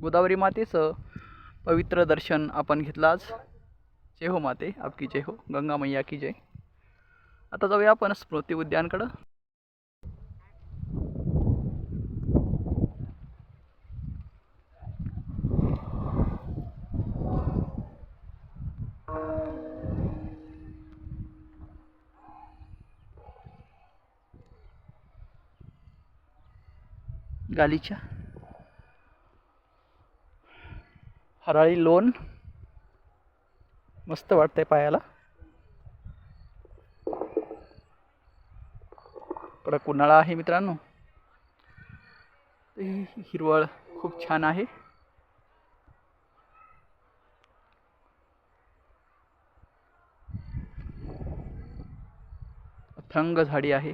गोदावरी मातेचं पवित्र दर्शन आपण घेतलाच आज. जय हो माते आपकी जय हो. गंगा मैया की जय. आता जाऊया आपण स्मृती उद्यानकडं. गालीच्या. हराळी लोण. मस्त वाटतंय पायाला. कडक उन्हाळा आहे मित्रांनो. ही हिरवळ खूप छान आहे. अथंग झाडी आहे.